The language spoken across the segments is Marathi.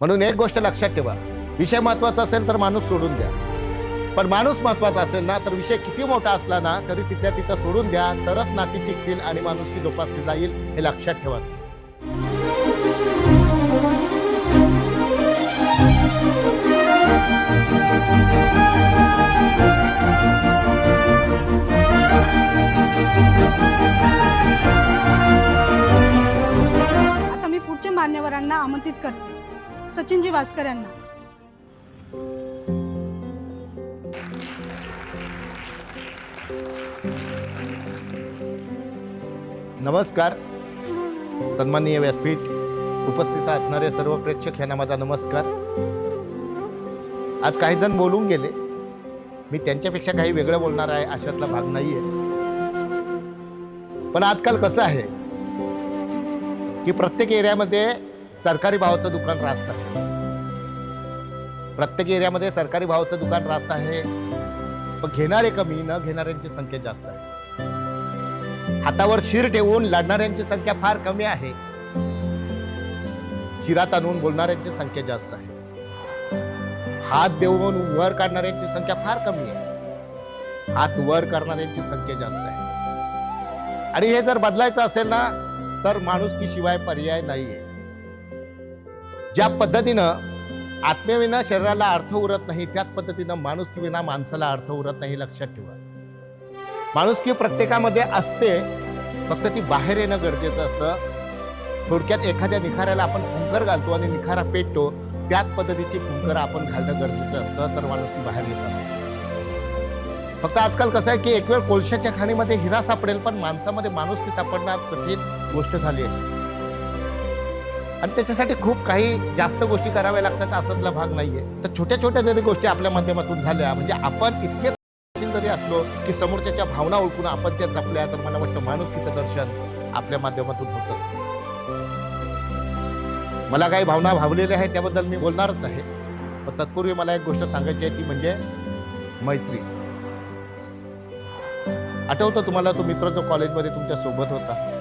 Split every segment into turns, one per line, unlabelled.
म्हणून एक गोष्ट लक्षात ठेवा. विषय महत्त्वाचा असेल तर माणूस सोडून द्या. पण माणूस महत्त्वाचा असेल ना तर विषय किती मोठा असला ना तरी तिथल्या तिथं सोडून द्या. तरच नाती टिकतील आणि माणूस की जोपासली जाईल हे लक्षात ठेवा.
आता मी पुढच्या मान्यवरांना आमंत्रित करते. सचिनजी वास्कर यांना
नमस्कार. सन्माननीय व्यासपीठ उपस्थित असणारे सर्व प्रेक्षक यांना माझा नमस्कार. आज काही जण बोलून गेले. मी त्यांच्यापेक्षा काही वेगळं बोलणार आहे अशातला भाग नाही आहे पण आजकाल कसं आहे? की प्रत्येक एरियामध्ये सरकारी भावाचं दुकान रास्त आहे. प्रत्येक एरियामध्ये सरकारी भावाचं दुकान रास्त आहे. पण घेणारे कमी न घेणाऱ्यांची संख्या जास्त आहे. हातावर शिर ठेवून लढणाऱ्यांची संख्या फार कमी आहे. शिरात आणून बोलणाऱ्यांची संख्या जास्त आहे. हात देऊन वर काढणाऱ्यांची संख्या फार कमी आहे. हात वर करणाऱ्यांची संख्या जास्त आहे. आणि हे जर बदलायचं असेल ना तर माणुसकी शिवाय पर्याय नाहीये. ज्या पद्धतीनं आत्म्याविना शरीराला अर्थ उरत नाही त्याच पद्धतीनं माणुसकीविना माणसाला अर्थ उरत नाही लक्षात ठेवा. माणुसकी प्रत्येकामध्ये असते फक्त ती बाहेर येणं गरजेचं असतं. थोडक्यात एखाद्या निखाऱ्याला आपण फुंकर घालतो आणि निखारा पेटतो त्याच पद्धतीची फुंकर आपण घालणं गरजेचं असतं तर माणुसकी बाहेर येत असते. फक्त आजकाल कसं आहे की एक वेळ कोळशाच्या खाणीमध्ये हिरा सापडेल पण माणसामध्ये माणुसकी सापडणं आज कठीण गोष्ट झाली आहे. आणि त्याच्यासाठी खूप काही जास्त गोष्टी कराव्या लागतात असातला भाग नाहीये. तर छोट्या छोट्या जरी गोष्टी आपल्या माध्यमातून झाल्या म्हणजे आपण इतके संवेदनशील जरी असलो की समोरच्याच्या भावना ओळखून आपण त्या जपल्या तर मला वाटतं माणुसकीचं दर्शन आपल्या माध्यमातून होत असतं. मला काही भावना भावलेल्या आहेत त्याबद्दल मी बोलणारच आहे. पण तत्पूर्वी मला एक गोष्ट सांगायची आहे ती म्हणजे मैत्री. आठवतं तुम्हाला तो मित्र जो कॉलेजमध्ये तुमच्यासोबत होता?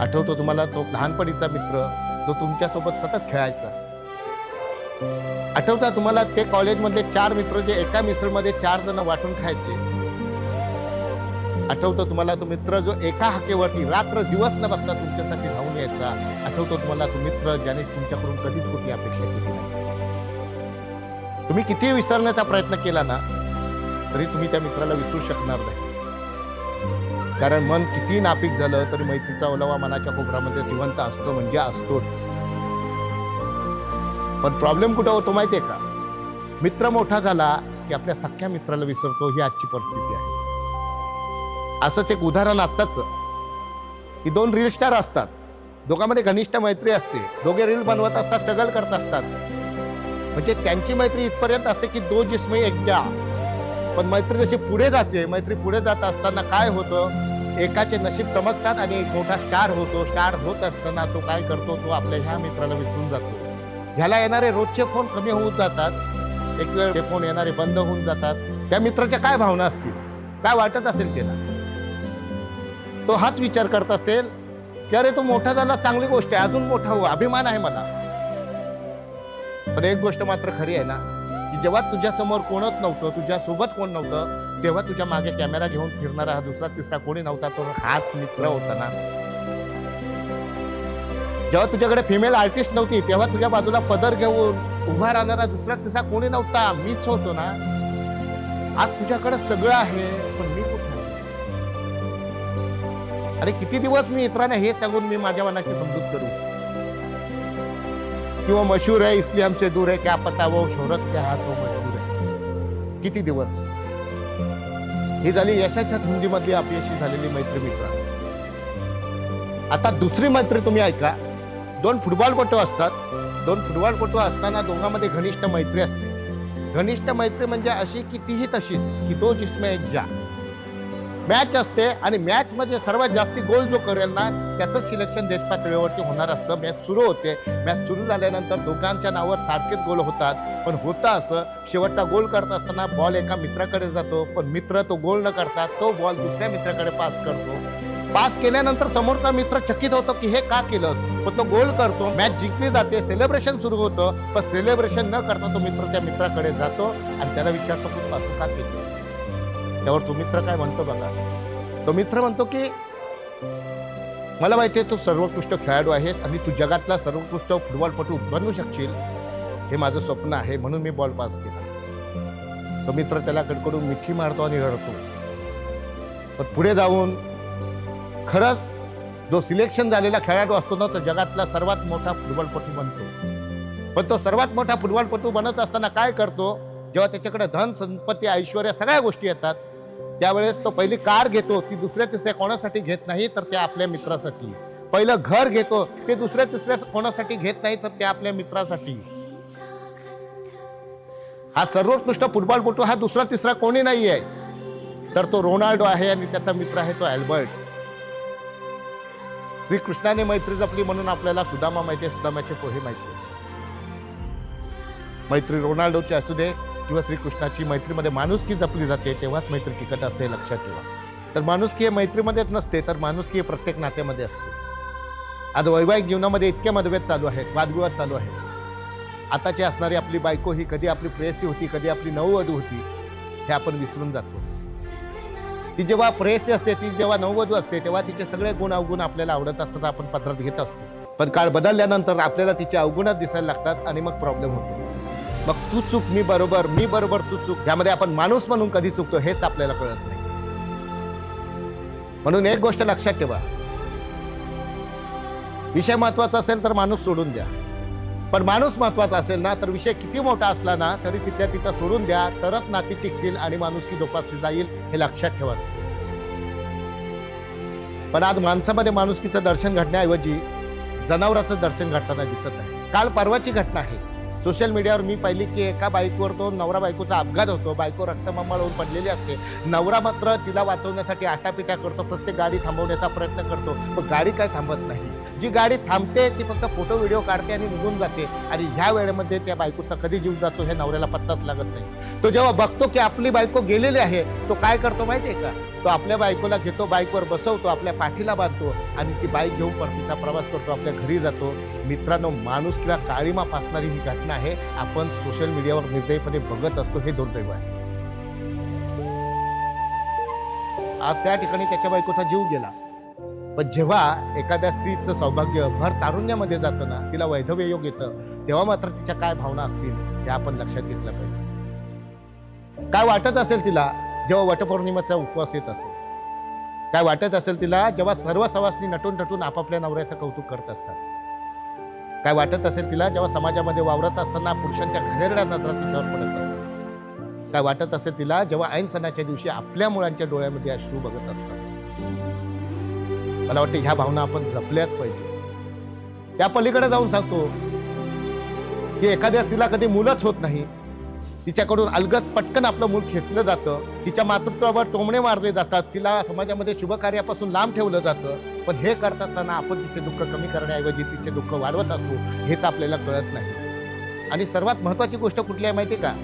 आठवतो तुम्हाला तो लहानपणीचा मित्र जो तुमच्यासोबत सतत खेळायचा. आठवता तुम्हाला ते कॉलेजमधले चार मित्र जे एका मिसळमध्ये चार जण वाटून खायचे? आठवतो तुम्हाला तो मित्र जो एका हाकेवरती रात्र दिवस न बघता तुमच्यासाठी धावून यायचा? आठवतो तुम्हाला तो मित्र ज्याने तुमच्याकडून कधीच कुठली अपेक्षा केली नाही? तुम्ही किती विसरण्याचा प्रयत्न केला ना तरी तुम्ही त्या मित्राला विसरू शकणार नाही. कारण मन किती नापीक झालं तरी मैत्रीचा ओलावा मनाच्या कोपऱ्यामध्ये जिवंत असतो म्हणजे असतोच. पण प्रॉब्लेम कुठं होतो माहितीये का? मित्र मोठा झाला की आपल्या सख्या मित्राला विसरतो ही आजची परिस्थिती आहे. असंच एक उदाहरण आत्ताच. की दोन रील स्टार असतात. दोघांमध्ये घनिष्ठ मैत्री असते. दोघे रील बनवत असतात स्ट्रगल करत असतात. म्हणजे त्यांची मैत्री इथपर्यंत असते की दो जिस्मे एक जा. पण मैत्री जशी पुढे जाते मैत्री पुढे जात असताना काय होतं? एकाचे नशीब चमकतात आणि एक मोठा स्टार होतो. स्टार होत असताना तो काय करतो? तो आपल्या ह्या मित्राला विसरून जातो. ह्याला येणारे रोजचे फोन कमी होऊन जातात. एक वेळ ते फोन येणारे बंद होऊन जातात. त्या मित्राच्या काय भावना असतील? काय वाटत असेल त्याला? तो हाच विचार करत असेल की अरे तो मोठा झाला चांगली गोष्ट आहे. अजून मोठा हो अभिमान आहे मला. पण एक गोष्ट मात्र खरी आहे ना की जेव्हा तुझ्यासमोर कोणच नव्हतं तुझ्यासोबत कोण नव्हतं तेव्हा तुझ्या मागे कॅमेरा घेऊन फिरणारा हा दुसरा तिसरा कोणी नव्हता तो हाच मित्र होता ना. जेव्हा तुझ्याकडे फिमेल आर्टिस्ट नव्हती तेव्हा तुझ्या बाजूला पदर घेऊन उभा राहणारा दुसरा तिसरा कोणी नव्हता मीच होतो ना. आज तुझ्याकडे सगळं आहे पण मी कुठे? अरे किती दिवस मी इतरांना हे सांगून मी माझ्या मनाची समजूत करू? किंवा मशहूर आहे इसलिए हमसे दूर है क्या पता वो शोहरत क्या हात तो मशहूर है किती दिवस? ही झाली यशाच्या धुंदीमधली अपयशी झालेली मैत्री मित्र आता दुसरी मैत्री तुम्ही ऐका. दोन फुटबॉलपटू असतात. दोन फुटबॉलपटू असताना दोघांमध्ये घनिष्ठ मैत्री असते. घनिष्ठ मैत्री म्हणजे अशी की तीही तशीच की तो जिसमे एक जा. मॅच असते आणि मॅचमध्ये सर्वात जास्ती गोल जो करेल ना त्याचं सिलेक्शन देशपातळीवरती होणार असतं. मॅच सुरू होते. मॅच सुरू झाल्यानंतर दोघांच्या नावावर सारखेच गोल होतात. पण होतं असं शेवटचा गोल करत असताना बॉल एका मित्राकडे जातो. पण मित्र तो गोल न करता तो बॉल दुसऱ्या मित्राकडे पास करतो. पास केल्यानंतर समोरचा मित्र चकित होतो की हे का केलंस? पण तो गोल करतो. मॅच जिंकली जाते. सेलिब्रेशन सुरू होतं. पण सेलिब्रेशन न करता तो मित्र त्या मित्राकडे जातो आणि त्याला विचारतो तू असं का केलंस? त्यावर तो मित्र काय म्हणतो बघा? तो मित्र म्हणतो की मला माहिती आहे तू सर्वोत्कृष्ट खेळाडू आहेस आणि तू जगातला सर्वोत्कृष्ट फुटबॉलपटू बनू शकशील. हे माझं स्वप्न आहे म्हणून मी बॉल पास केला. तो मित्र त्याला कडकडून मिठी मारतो आणि रडतो. पण पुढे जाऊन खरंच जो सिलेक्शन झालेला खेळाडू असतो ना तो जगातला सर्वात मोठा फुटबॉलपटू बनतो. पण तो सर्वात मोठा फुटबॉलपटू बनत असताना काय करतो? जेव्हा त्याच्याकडे धन संपत्ती ऐश्वर्या सगळ्या गोष्टी येतात त्यावेळेस तो पहिली कार घेतो ती दुसऱ्या तिसऱ्या कोणासाठी घेत नाही तर त्या आपल्या मित्रासाठी. पहिलं घर घेतो ते दुसऱ्या तिसऱ्या कोणासाठी घेत नाही तर त्या आपल्या मित्रासाठी. हा सर्वोत्कृष्ट फुटबॉलपटू हा दुसरा तिसरा कोणी नाही आहे तर तो रोनाल्डो आहे आणि त्याचा मित्र आहे तो अल्बर्ट. श्रीकृष्णाने मैत्री जपली म्हणून आपल्याला सुदामा माहिती आहे सुदामाचे पोहे माहिती मैत्री रोनाल्डोची असू दे किंवा श्रीकृष्णाची मैत्रीमध्ये माणुसकी जपली जाते तेव्हाच मैत्री तिकट असते लक्षात ठेवा. तर माणुसकी हे मैत्रीमध्येच नसते तर माणुसकी हे प्रत्येक नात्यामध्ये असते. आज वैवाहिक जीवनामध्ये इतक्या मतभेद चालू आहेत वादविवाद चालू आहेत. आताची असणारी आपली बायको ही कधी आपली प्रेयसी होती कधी आपली नववधू होती हे आपण विसरून जातो. ती जेव्हा प्रेयसी असते ती जेव्हा नववधू असते तेव्हा तिचे सगळे गुण अवगुण आपल्याला आवडत असतात आपण पत्रात घेत असतो. पण काळ बदलल्यानंतर आपल्याला तिचे अवगुणच दिसायला लागतात आणि मग प्रॉब्लेम होतो. मग तू चूक मी बरोबर मी बरोबर तू चूक. यामध्ये आपण माणूस म्हणून कधी चुकतो हेच आपल्याला कळत नाही. म्हणून एक गोष्ट लक्षात ठेवा. विषय महत्त्वाचा असेल तर माणूस सोडून द्या. पण माणूस महत्त्वाचा असेल ना तर विषय किती मोठा असला ना तरी तिथल्या तिथं सोडून द्या. तरच नाती टिकतील आणि माणुसकी जोपासली जाईल हे लक्षात ठेवा. पण आज माणसामध्ये माणुसकीचं दर्शन घडण्याऐवजी जनावराचं दर्शन घडताना दिसत आहे. काल परवाची घटना आहे. सोशल मीडियावर मी पाहिली की एका बाईकवर तो नवरा बायकोचा अपघात होतो. बायको रक्तमंबळ होऊन पडलेली असते. नवरा मात्र तिला वाचवण्यासाठी आटापिटा करतो. प्रत्येक गाडी थांबवण्याचा प्रयत्न करतो. पण गाडी काय थांबत नाही. जी गाडी थांबते ती फक्त फोटो व्हिडिओ काढते आणि निघून जाते. आणि ह्या वेळेमध्ये त्या बायकोचा कधी जीव जातो हे नवऱ्याला पत्ताच लागत नाही. तो जेव्हा बघतो की आपली बायको गेलेली आहे तो काय करतो माहिती आहे का? तो आपल्या बायकोला घेतो बाईकवर बसवतो आपल्या पाठीला बांधतो आणि ती बाईक घेऊन परतीचा प्रवास करतो आपल्या घरी जातो. मित्रांनो माणूस किंवा काळीमा फासणारी ही घटना आहे. आपण सोशल मीडियावर निर्दयपणे बघत असतो हे दुर्दैव आहे. आज त्या ठिकाणी त्याच्या बायकोचा जीव गेला. पण जेव्हा एखाद्या स्त्रीचं सौभाग्य भर तारुण्यामध्ये जातं ना तिला वैधव्य योग येतं तेव्हा मात्र तिच्या काय भावना असतील हे आपण लक्षात घेतलं पाहिजे. काय वाटत असेल तिला? जेव्हा वटपौर्णिमेचा उपवास येत असेल काय वाटत असेल तिला? जेव्हा सर्व सवासनी नटून नटून आपापल्या नवऱ्याचं कौतुक करत असतात. काय वाटत असेल तिला? जेव्हा समाजामध्ये वावरत असताना पुरुषांच्या घाणेरड्या नजरा तिच्यावर पडत असतात. काय वाटत असेल तिला? जेव्हा ऐन सणाच्या दिवशी आपल्या मुलांच्या डोळ्यामध्ये अश्रू बघत असतात. मला वाटतं ह्या भावना आपण जपल्याच पाहिजे. त्या पलीकडे जाऊन सांगतो की एखाद्या स्त्रीला कधी मुलंच होत नाही. तिच्याकडून अलगत पटकन आपलं मूल खेचलं जातं. तिच्या मातृत्वावर टोमणे मारले जातात. तिला समाजामध्ये शुभकार्यापासून लांब ठेवलं जातं. पण हे करत असताना आपण तिचे दुःख कमी करण्याऐवजी तिचे दुःख वाढवत असतो हेच आपल्याला कळत नाही. आणि सर्वात महत्त्वाची गोष्ट कुठली आहे माहिती का?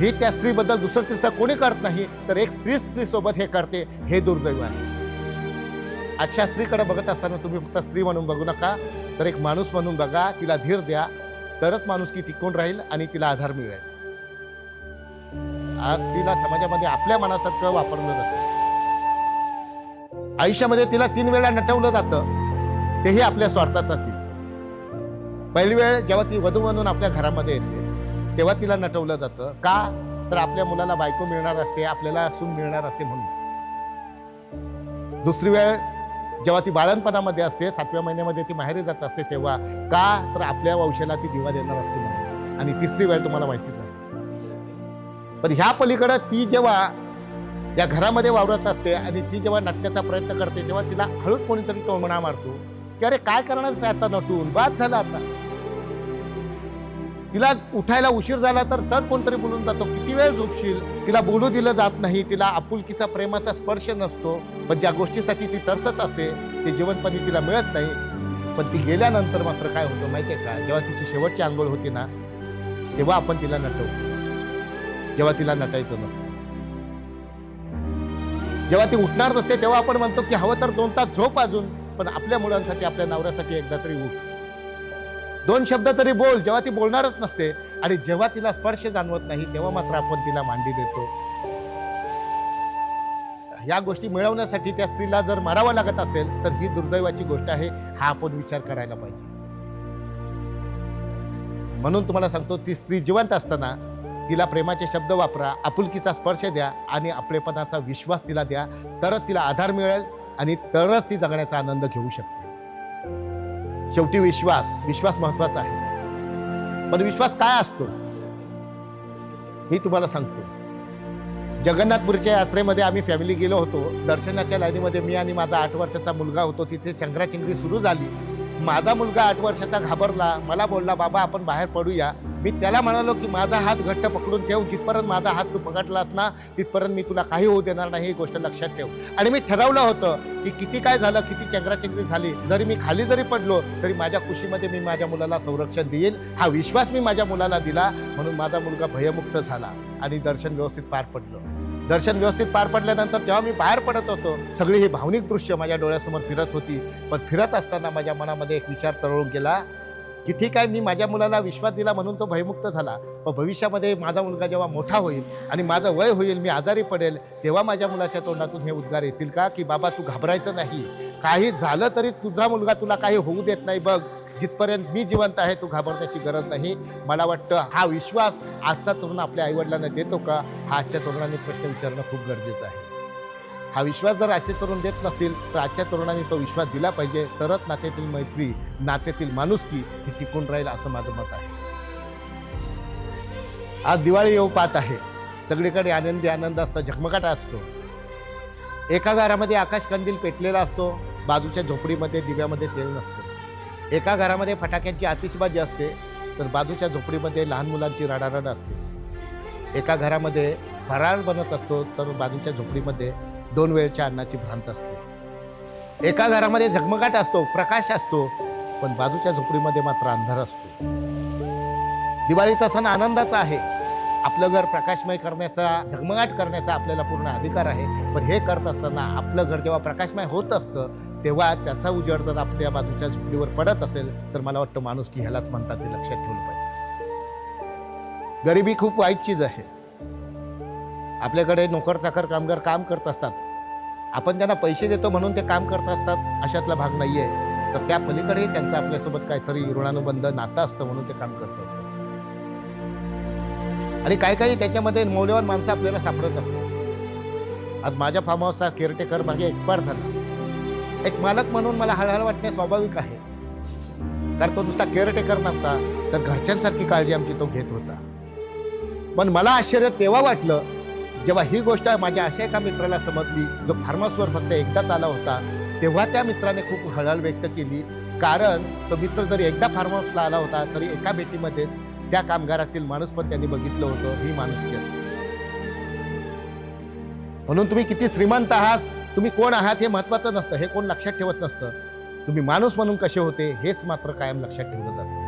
हे त्या स्त्रीबद्दल दुसरं तिसरं कोणी करत नाही तर एक स्त्री स्त्रीसोबत हे करते हे दुर्दैव आहे. आजच्या स्त्रीकडे बघत असताना तुम्ही फक्त स्त्री म्हणून बघू नका तर एक माणूस म्हणून बघा तिला धीर द्या तरच माणूस की टिकून राहील आणि तिला आधार मिळेल. आज तिला समाजामध्ये आपल्या मनासारखं वापरलं जातं. आयुष्यामध्ये तिला तीन वेळा नटवलं जातं. तेही आपल्या स्वार्थासाठी. पहिली वेळ जेव्हा ती वधू म्हणून आपल्या घरामध्ये येते तेव्हा तिला नटवलं जातं. का? तर आपल्या मुलाला बायको मिळणार असते आपल्याला सून मिळणार असते म्हणून. दुसरी वेळ जेव्हा ती बाळणपणामध्ये असते सातव्या महिन्यामध्ये ती माहेरी जात असते तेव्हा. का? तर आपल्या वंशाला ती दिवा देणार असते म्हणून. आणि तिसरी वेळ तुम्हाला माहितीच आहे. पण ह्या पलीकडं ती जेव्हा या घरामध्ये वावरत असते आणि ती जेव्हा नटण्याचा प्रयत्न करते तेव्हा तिला हळूच कोणीतरी टोमणा मारतो की अरे काय करणार आहे आता नटून? बाद झाला आता. तिला उठायला उशीर झाला तर सर कोणतरी बोलून जातो किती वेळ झोपशील? तिला बोलू दिलं जात नाही तिला आपुलकीचा प्रेमाचा स्पर्श नसतो पण ज्या गोष्टीसाठी ती तरसत असते ते जीवनपणी तिला मिळत नाही. पण ती गेल्यानंतर मात्र काय होतं माहिती आहे का? जेव्हा तिची शेवटची आंघोळ होती ना तेव्हा आपण तिला नटवतो जेव्हा तिला नटायचं नसतं. जेव्हा ती उठणार नसते तेव्हा आपण म्हणतो की हवं तर दोन तास झोप अजून पण आपल्या मुलांसाठी आपल्या नवऱ्यासाठी एकदा तरी उठ. दोन शब्द तरी बोल जेव्हा ती बोलणारच नसते आणि जेव्हा तिला स्पर्श जाणवत नाही तेव्हा मात्र आपण तिला मांडी देतो. या गोष्टी मिळवण्यासाठी त्या स्त्रीला जर मारावं लागत असेल तर ही दुर्दैवाची गोष्ट आहे हा आपण विचार करायला पाहिजे. म्हणून तुम्हाला सांगतो ती स्त्री जिवंत असताना तिला प्रेमाचे शब्द वापरा आपुलकीचा स्पर्श द्या आणि आपलेपणाचा विश्वास तिला द्या तरच तिला आधार मिळेल आणि तरच ती जगण्याचा आनंद घेऊ शकते. शेवटी विश्वास विश्वास महत्त्वाचा आहे. पण विश्वास काय असतो? मी तुम्हाला सांगतो. जगन्नाथपूरच्या यात्रेमध्ये आम्ही फॅमिली गेलो होतो. दर्शनाच्या लाईनीमध्ये मी आणि माझा आठ वर्षाचा मुलगा होतो. तिथे चंगराचिंगरी सुरू झाली. माझा मुलगा आठ वर्षाचा घाबरला. मला बोलला बाबा आपण बाहेर पडूया. मी त्याला म्हणालो की माझा हात घट्ट पकडून ठेव. जिथपर्यंत माझा हात तू पकडलास ना तिथपर्यंत मी तुला काही होऊ देणार नाही. ही गोष्ट लक्षात ठेव. आणि मी ठरवलं होतं की किती काय झालं किती चंगराचंगरी झाली. जरी मी खाली जरी पडलो तरी माझ्या खुशीमध्ये मी माझ्या मुलाला संरक्षण देईल हा विश्वास मी माझ्या मुलाला दिला. म्हणून माझा मुलगा भयमुक्त झाला आणि दर्शन व्यवस्थित पार पडलं. दर्शन व्यवस्थित पार पडल्यानंतर जेव्हा मी बाहेर पडत होतो सगळी ही भावनिक दृश्य माझ्या डोळ्यासमोर फिरत होती. पण फिरत असताना माझ्या मनामध्ये एक विचार तरळून गेला की ठीक आहे मी माझ्या मुलाला विश्वास दिला म्हणून तो भयमुक्त झाला. पण भविष्यामध्ये माझा मुलगा जेव्हा मोठा होईल आणि माझं वय होईल मी आजारी पडेल तेव्हा माझ्या मुलाच्या तोंडातून हे उद्गार येतील का? की बाबा तू घाबरायचं नाही. काही झालं तरी तुझा मुलगा तुला काही होऊ देत नाही बघ. जिथपर्यंत मी जिवंत आहे तू घाबरण्याची गरज नाही. मला वाटतं हा विश्वास आजचा तरुण आपल्या आईवडिलांना देतो का? हा आजच्या तरुणांनी प्रश्न विचारणं खूप गरजेचं आहे. हा विश्वास जर आजचे तरुण देत नसतील तर आजच्या तरुणांनी तो विश्वास दिला पाहिजे. तरच नात्यातील मैत्री नात्यातील माणुसकी ही टिकून राहील असं माझं मत आहे. आज दिवाळी येऊ पाहत आहे. सगळीकडे आनंदी आनंद असतो झगमगाटा असतो. एका घरामध्ये आकाश कंदील पेटलेला असतो. बाजूच्या झोपडीमध्ये दिव्यामध्ये तेल नसतं. एका घरामध्ये फटाक्यांची आतिषबाजी असते तर बाजूच्या झोपडीमध्ये लहान मुलांची रडारड असते. एका घरामध्ये फराळ बनत असतो तर बाजूच्या झोपडीमध्ये दोन वेळच्या अन्नाची भ्रांत असते. एका घरामध्ये झगमगाट असतो प्रकाश असतो पण बाजूच्या झोपडीमध्ये मात्र अंधार असतो. दिवाळीचा सण आनंदाचा आहे. आपलं घर प्रकाशमय करण्याचा झगमगाट करण्याचा आपल्याला पूर्ण अधिकार आहे. पण हे करत असताना आपलं घर जेव्हा प्रकाशमय होत असतं तेव्हा त्याचा उजेड जर आपल्या बाजूच्या झोपडीवर पडत असेल तर मला वाटतं माणूस की ह्यालाच म्हणतात हे लक्षात ठेवलं पाहिजे. गरिबी खूप वाईट चीज आहे. आपल्याकडे नोकर चाकर कामगार काम करत असतात. आपण त्यांना पैसे देतो म्हणून ते काम करत असतात अशातला भाग नाही आहे तर त्या पलीकडे त्यांचं आपल्यासोबत काहीतरी ऋणानुबंध नातं असतं म्हणून ते काम करत असतात. आणि काही काही त्याच्यामध्ये मौल्यवान माणसं आपल्याला सापडत असतात. आज माझ्या फार्म हाऊसचा केअरटेकर मागे एक्सपायर झाला. एक मालक म्हणून मला हळहळ वाटणे स्वाभाविक आहे. कारण तो नुसता केअरटेकर नव्हता तर घरच्यांसारखी काळजी आमची तो घेत होता. पण मला आश्चर्य तेव्हा वाटलं जेव्हा ही गोष्ट माझ्या अशा एका मित्राला समजली जो फार्मसवर फक्त एकदाच आला होता तेव्हा त्या मित्राने खूप हळहळ व्यक्त केली. कारण तो मित्र जरी एकदा फार्महाऊसला आला होता तरी एका भेटीमध्ये त्या कामगारातील माणूस पण त्यांनी बघितलं होतं ही माणुसकी असते. म्हणून तुम्ही किती श्रीमंत आहात तुम्ही कोण आहात हे महत्वाचं नसतं हे कोण लक्षात ठेवत नसतं. तुम्ही माणूस म्हणून कसे होते हेच मात्र कायम लक्षात ठेवलं जातं.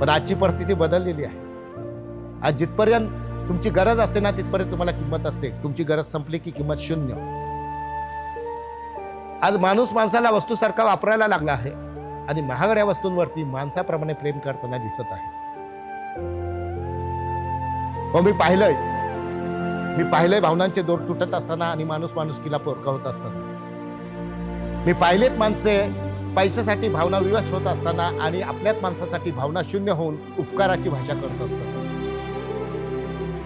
पण आजची परिस्थिती बदललेली आहे. आज जिथपर्यंत तुमची गरज असते ना तिथपर्यंत तुम्हाला किंमत असते. तुमची गरज संपली की किंमत शून्य. आज माणूस माणसाला वस्तूसारखा वापरायला लागला आहे आणि महागड्या वस्तूंवरती माणसाप्रमाणे प्रेम करताना दिसत आहे. हो मी पाहिलंय. मी पाहिलंय भावनांचे दोर तुटत असताना आणि माणूस माणुसकीला पोरका होत असताना. मी पाहिलेत माणसे पैशासाठी भावना विवश होत असताना आणि आपल्याच माणसासाठी भावना शून्य होऊन उपकाराची भाषा करत असताना.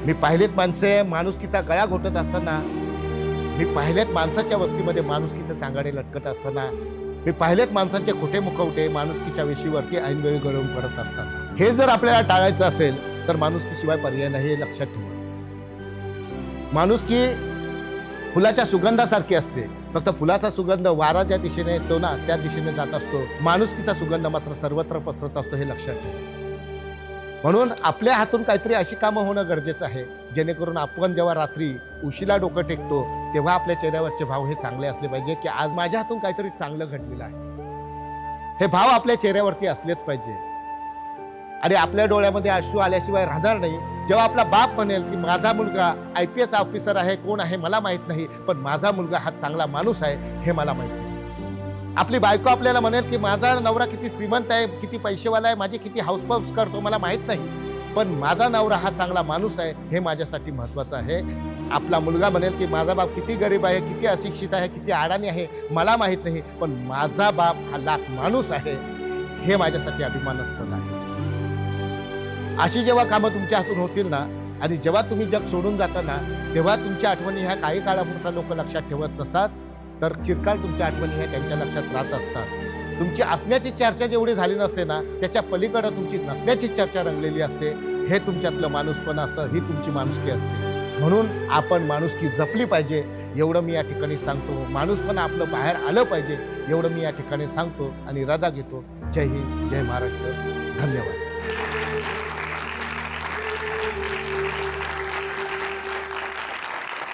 मी पाहिलेत माणसे माणुसकीचा गळा घोटत असताना. मी पाहिलेत माणसाच्या वस्तीमध्ये माणुसकीचे सांगाडे लटकत असताना. मी पाहिलेत माणसांचे खोटे मुखवटे माणुसकीच्या वेशीवरती ऐनवेळी गळून पडत असताना. हे जर आपल्याला टाळायचं असेल तर माणुसकीशिवाय पर्याय नाही हे लक्षात ठेवा. माणुसकी फुलाच्या सुगंधासारखी असते. फक्त फुलाचा सुगंध वारा ज्या दिशेने येतो ना त्या दिशेने जात असतो. माणुसकीचा सुगंध मात्र सर्वत्र पसरत असतो हे लक्षात ठेवा. म्हणून आपल्या हातून काहीतरी अशी कामं होणं गरजेचं आहे. जेणेकरून आपण जेव्हा रात्री उशीला डोकं टेकतो तेव्हा आपल्या चेहऱ्यावरचे भाव हे चांगले असले पाहिजे की आज माझ्या हातून काहीतरी चांगलं घडलेलं आहे. हे भाव आपल्या चेहऱ्यावरती असलेच पाहिजे. आणि आपल्या डोळ्यामध्ये अश्रू आल्याशिवाय राहणार नाही. जेव्हा आपला बाप म्हणेल की माझा मुलगा आय पी एस ऑफिसर आहे कोण आहे मला माहीत नाही पण माझा मुलगा हा चांगला माणूस आहे हे मला माहीत नाही. आपली बायको आपल्याला म्हणेल की माझा नवरा किती श्रीमंत आहे किती पैसेवाला आहे माझे किती हाऊसपाऊस करतो मला माहीत नाही. पण माझा नवरा हा चांगला माणूस आहे हे माझ्यासाठी महत्त्वाचं आहे. आपला मुलगा म्हणेल की माझा बाप किती गरीब आहे किती अशिक्षित आहे किती आडाणी आहे मला माहीत नाही पण माझा बाप हा लाख माणूस आहे हे माझ्यासाठी अभिमानास्पद आहे. अशी जेव्हा कामं तुमच्या हातून होतील ना आणि जेव्हा तुम्ही जग सोडून जाता ना तेव्हा तुमच्या आठवणी ह्या काही काळापुरता लोक लक्षात ठेवत नसतात तर चिरकाळ तुमच्या आठवणी ह्या त्यांच्या लक्षात राहत असतात. तुमची असण्याची चर्चा जेवढी झाली नसते ना त्याच्या पलीकडं तुमची नसण्याची चर्चा रंगलेली असते. हे तुमच्यातलं माणूसपण असतं ही तुमची माणुसकी असते. म्हणून आपण माणुसकी जपली पाहिजे एवढं मी या ठिकाणी सांगतो. माणूसपण आपलं बाहेर आलं पाहिजे एवढं मी या ठिकाणी सांगतो आणि रजा घेतो. जय हिंद जय महाराष्ट्र. धन्यवाद.